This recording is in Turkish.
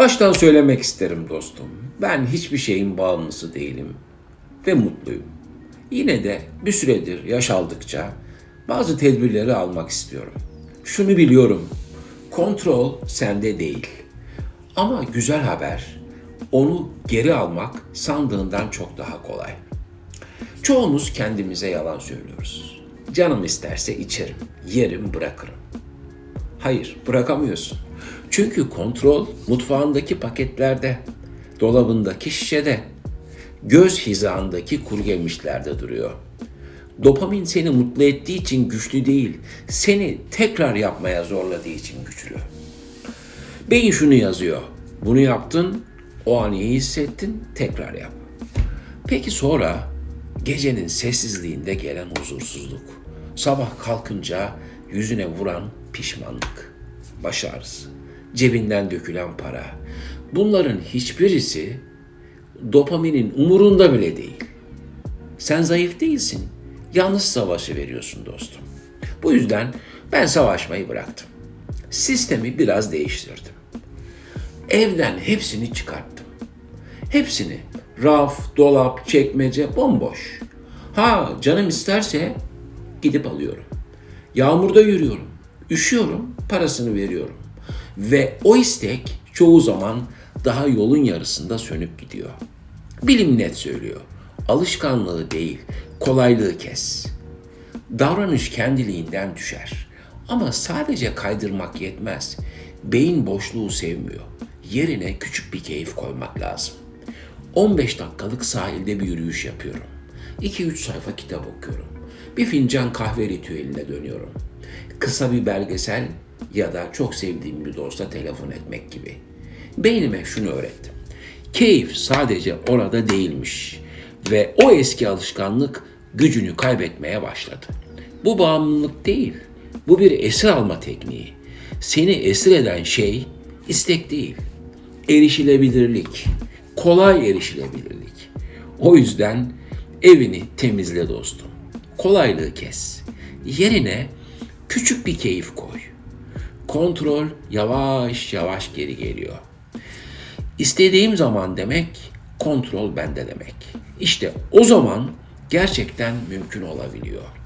Baştan söylemek isterim dostum. Ben hiçbir şeyin bağımlısı değilim ve mutluyum. Yine de bir süredir yaş aldıkça bazı tedbirleri almak istiyorum. Şunu biliyorum. Kontrol sende değil. Ama güzel haber onu geri almak sandığından çok daha kolay. Çoğumuz kendimize yalan söylüyoruz. Canım isterse içerim, yerim, bırakırım. Hayır, bırakamıyorsun. Çünkü kontrol mutfağındaki paketlerde, dolabındaki şişede, göz hizandaki kuru yemişlerde duruyor. Dopamin seni mutlu ettiği için güçlü değil, seni tekrar yapmaya zorladığı için güçlü. Beyin şunu yazıyor. Bunu yaptın, o an iyi hissettin, tekrar yap. Peki sonra gecenin sessizliğinde gelen huzursuzluk, sabah kalkınca yüzüne vuran pişmanlık, baş cebinden dökülen para. Bunların hiçbirisi dopaminin umurunda bile değil. Sen zayıf değilsin. Yalnız savaşı veriyorsun dostum. Bu yüzden ben savaşmayı bıraktım. Sistemi biraz değiştirdim. Evden hepsini çıkarttım. Hepsini. Raf, dolap, çekmece bomboş. Ha canım isterse gidip alıyorum. Yağmurda yürüyorum. Üşüyorum, parasını veriyorum. Ve o istek çoğu zaman daha yolun yarısında sönüp gidiyor. Bilim net söylüyor. Alışkanlığı değil, kolaylığı kes. Davranış kendiliğinden düşer. Ama sadece kaydırmak yetmez. Beyin boşluğu sevmiyor. Yerine küçük bir keyif koymak lazım. 15 dakikalık sahilde bir yürüyüş yapıyorum. 2-3 sayfa kitap okuyorum. Bir fincan kahve ritüeline dönüyorum. Kısa bir belgesel ya da çok sevdiğim bir dosta telefon etmek gibi. Beynime şunu öğrettim. Keyif sadece orada değilmiş ve o eski alışkanlık gücünü kaybetmeye başladı. Bu bağımlılık değil, bu bir esir alma tekniği. Seni esir eden şey istek değil, erişilebilirlik, kolay erişilebilirlik. O yüzden evini temizle dostum. Kolaylığı kes. Yerine küçük bir keyif koy. Kontrol yavaş yavaş geri geliyor. İstediğim zaman demek kontrol bende demek. İşte o zaman gerçekten mümkün olabiliyor.